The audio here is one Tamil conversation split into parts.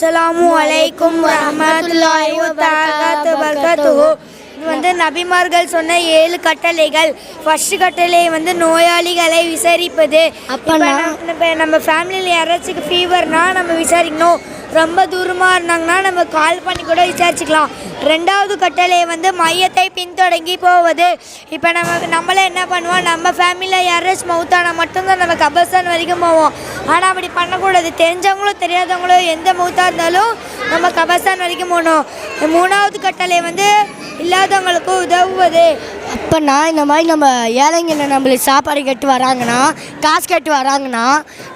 அஸ்ஸலாமு அலைக்கும் வரஹ்மத்துல்லாஹி வ பரகாத்து பரகாத்துஹு இது வந்து நபிமார்கள் சொன்ன ஏழு கட்டளைகள். ஃபர்ஸ்ட் கட்டளை வந்து நோயாளிகளை விசாரிப்பது. இப்போ நம்ம ஃபேமிலியில் யாராச்சும் ஃபீவர்னா நம்ம விசாரிக்கணும். ரொம்ப தூரமாக இருந்தாங்கன்னா நம்ம கால் பண்ணி கூட விசாரிச்சுக்கலாம். ரெண்டாவது கட்டளை வந்து மையத்தை பின்தொடங்கி போவது. இப்போ நம்ம நம்மளே என்ன பண்ணுவோம்? நம்ம ஃபேமிலியில் யாராச்சும் மவுத்தானா மட்டும்தான் நம்ம கபர்ஸ்தான் வரைக்கும் போவோம். ஆனால் அப்படி பண்ணக்கூடாது. தெரிஞ்சவங்களோ தெரியாதவங்களோ எந்த மவுத்தாக இருந்தாலும் நம்ம கபர்ஸ்தான் வரைக்கும் போகணும். மூணாவது கட்டளை வந்து இல்லாதவங்களுக்கு உதவுவது. அப்போனா இந்த மாதிரி நம்ம ஏழைங்க நம்மளுக்கு சாப்பாடு கேட்டு வராங்கன்னா காசு கேட்டு வராங்கன்னா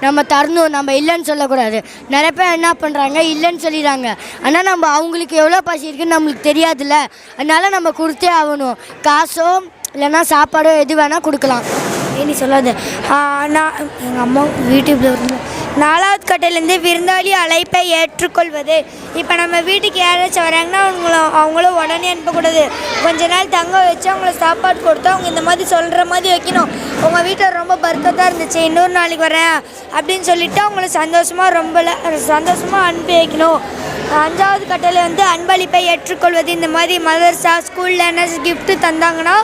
நம்ம தரணும் நம்ம இல்லைன்னு சொல்லக்கூடாது. நிறைய பேர் என்ன பண்ணுறாங்க இல்லைன்னு சொல்லிடுறாங்க. ஆனால் நம்ம அவங்களுக்கு எவ்வளோ பசி இருக்குன்னு நம்மளுக்கு தெரியாதுல்ல. அதனால நம்ம கொடுத்தே ஆகணும். காசோ இல்லைன்னா சாப்பாடோ எது வேணால் கொடுக்கலாம். நீ சொல்லாத. நான் எங்கள் அம்மா யூடியூப்பில் இருந்து நாலாவது கட்டையிலேருந்து விருந்தாளி அழைப்பை ஏற்றுக்கொள்வது. இப்போ நம்ம வீட்டுக்கு யாராச்சும் வராங்கன்னா அவங்கள அவங்களும் உடனே அனுப்பக்கூடாது. கொஞ்ச நாள் தங்க வச்சு அவங்கள சாப்பாடு கொடுத்து அவங்க இந்த மாதிரி சொல்கிற மாதிரி வைக்கணும். உங்கள் வீட்டில் ரொம்ப பருக்கத்தாக இருந்துச்சு இன்னொரு நாளைக்கு வரேன் அப்படின்னு சொல்லிட்டு அவங்கள சந்தோஷமாக ரொம்ப சந்தோஷமாக அனுப்பி வைக்கணும். அஞ்சாவது கட்டளை வந்து அன்பளிப்பை ஏற்றுக்கொள்வது. இந்த மாதிரி மதர்ஸா ஸ்கூலில் என்ன கிஃப்ட்டு தந்தாங்கன்னா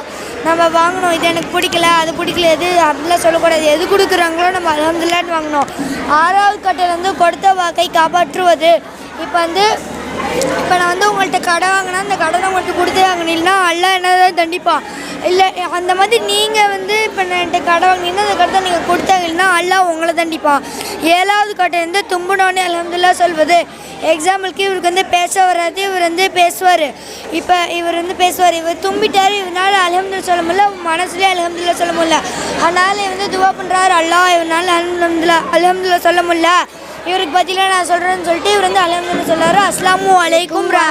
நம்ம வாங்கணும். இது எனக்கு பிடிக்கல அது பிடிக்கல எது அப்படிலாம் சொல்லக்கூடாது. எது கொடுக்குறாங்களோ நம்ம அலமதுல்லான்னு வாங்கணும். ஆறாவது கட்டளை வந்து கொடுத்த வாக்கை காப்பாற்றுவது. இப்போ வந்து இப்போ நான் வந்து உங்கள்கிட்ட கடை வாங்கினா அந்த கடனை உங்கள்கிட்ட கொடுத்தே வாங்கினீங்கன்னா அல்ல என்னதான் தண்டிப்பான். இல்லை அந்த மாதிரி நீங்கள் வந்து இப்போ நான் என்கிட்ட கடை வாங்கினீங்கன்னா அந்த கடத்தை நீங்கள் கொடுத்தாங்கன்னா அல்ல உங்களை தண்டிப்பான். ஏழாவது கட்டை வந்து தும்புனோடனே அலமதுல்லா சொல்வது. எக்ஸாம்பிளுக்கு இவருக்கு வந்து பேச வராது இவர் வந்து பேசுவார். இப்போ இவர் வந்து பேசுவார். இவர் தும்பிட்டார் இவனால் அலமதுல்லா சொல்ல முடியல மனசுலேயே அலமதுல்லா சொல்ல முடியல. அதனால் வந்து துவா பண்ணுறாரு அல்லா இவனால் அலமதுல்லா அலமதுல்லா சொல்ல முடியல. இவருக்கு பதிலாக நான் சொல்கிறேன்னு சொல்லிட்டு இவர் வந்து அலமதுல்லா சொல்றாரு. அஸ்லாமு அலைக்கும் ரா